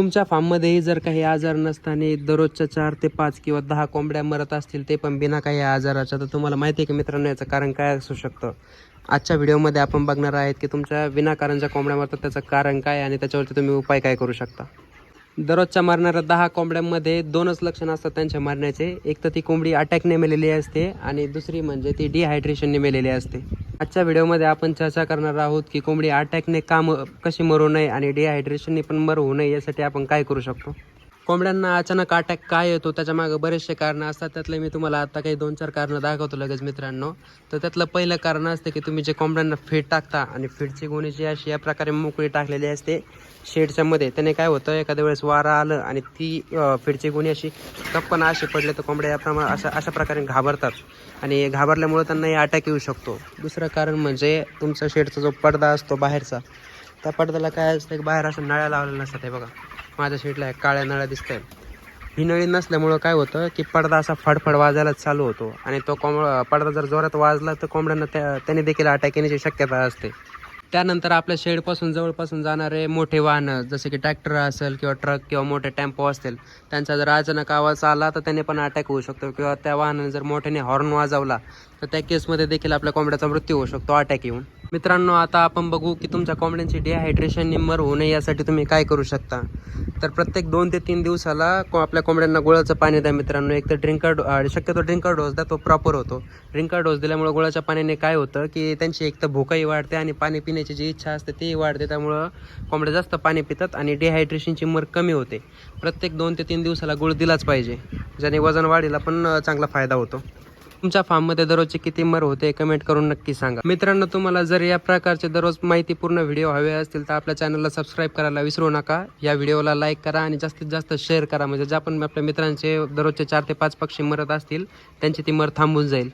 तुमच्या फार्ममध्येही जर काही आजार नसताना दररोजच्या चार ते पाच किंवा दहा कोंबड्या मरत असतील ते पण बिना काही आजाराच्या तर तुम्हाला माहिती आहे की मित्रांनो याचं कारण काय असू शकतं? आजच्या व्हिडिओमध्ये आपण बघणार आहेत की तुमच्या विनाकारण ज्या कोंबड्या मरतात त्याचं कारण काय आणि त्याच्यावरती तुम्ही उपाय काय करू शकता? दररोजच्या मारणाऱ्या दहा कोंबड्यांमध्ये दोनच लक्षणं असतात त्यांच्या मारण्याचे. एक तर ती कोंबडी अटॅकने मेलेली असते आणि दुसरी म्हणजे ती डिहायड्रेशनने मेलेली असते. आजच्या व्हिडिओमध्ये आपण चर्चा करणार आहोत की कोंबडी अटॅकने काम कशी मरू नये आणि डिहायड्रेशनने पण मरू होऊ नये यासाठी आपण काय करू शकतो? कोंबड्यांना अचानक अटॅक काय येतो त्याच्या मागं बरेचसे कारणं असतात. त्यातले मी तुम्हाला आता काही दोन चार कारणं दाखवतो लगेच मित्रांनो. तर त्यातलं पहिलं कारण असते की तुम्ही जे कोंबड्यांना फीड टाकता आणि फीडची गोणी जी अशी या प्रकारे मोकळी टाकलेली असते शेडच्या मध्ये त्याने काय होतं एखाद्या वेळेस वारा आलं आणि ती फीडची गोणी अशी कप्पन अशी पडले तर कोंबड्या याप्रमा अशा अशा प्रकारे घाबरतात. आणि घाबरल्यामुळे त्यांना अटॅक येऊ शकतो. दुसरं कारण म्हणजे तुमचा शेडचा जो पडदा असतो बाहेरचा त्या पडद्याला काय असतं की बाहेर असं नळ्या लावलेल्या नसतात हे बघा. माझ्या शेडला एक काळ्या नळ्या दिसत आहे ही नळी नसल्यामुळं काय होतं की पडदा असा फडफड वाजायला चालू होतो आणि तो कोंब पडदा जर जोरात वाजला तर कोंबड्यांना त्या त्याने देखील अटॅक येण्याची शक्यता असते. त्यानंतर आपल्या शेडपासून जवळपासून जाणारे मोठे वाहनं जसे की ट्रॅक्टर असेल किंवा ट्रक किंवा मोठे टेम्पो असतील त्यांचा जर अचानक आवाज आला तर त्याने पण अटॅक होऊ शकतो किंवा त्या वाहनाने जर मोठ्याने हॉर्न वाजवला तर त्या केसमध्ये देखील आपल्या कोंबड्याचा मृत्यू होऊ शकतो अटॅक येऊन. मित्रांनो आता आपण बघू की तुमच्या कोंबड्यांची डिहायड्रेशन निम्मर होऊ नये यासाठी तुम्ही काय करू शकता. तर प्रत्येक दोन ते तीन दिवसाला आपल्या कोंबड्यांना गुळाचं पाणी द्या मित्रांनो. एक तर ड्रिंकर डो शक्यतो ड्रिंकर डोस द्या तो प्रॉपर होतो. ड्रिंकर डोस दिल्यामुळे गुळाच्या पाण्याने काय होतं की त्यांची एक तर भूकही वाढते आणि पाणी पिण्याची जी इच्छा असते तीही वाढते. त्यामुळं कोंबड्या जास्त पाणी पितात आणि डिहायड्रेशनची मर कमी होते. प्रत्येक दोन ते तीन दिवसाला गुळ दिलाच पाहिजे ज्याने वजन वाढीला पण चांगला फायदा होतो. तुमच्या फार्ममध्ये दररोजची किती मर होते कमेंट करून नक्की सांगा. मित्रांनो तुम्हाला जर या प्रकारचे दररोज माहितीपूर्ण व्हिडिओ हवे असतील तर आपल्या चॅनलला सबस्क्राईब करायला विसरू नका. या व्हिडिओला लाईक करा आणि जास्तीत जास्त शेअर करा. म्हणजे ज्या पण आपल्या मित्रांचे दररोजचे चार ते पाच पक्षी मरत असतील त्यांची ती मर थांबून जाईल.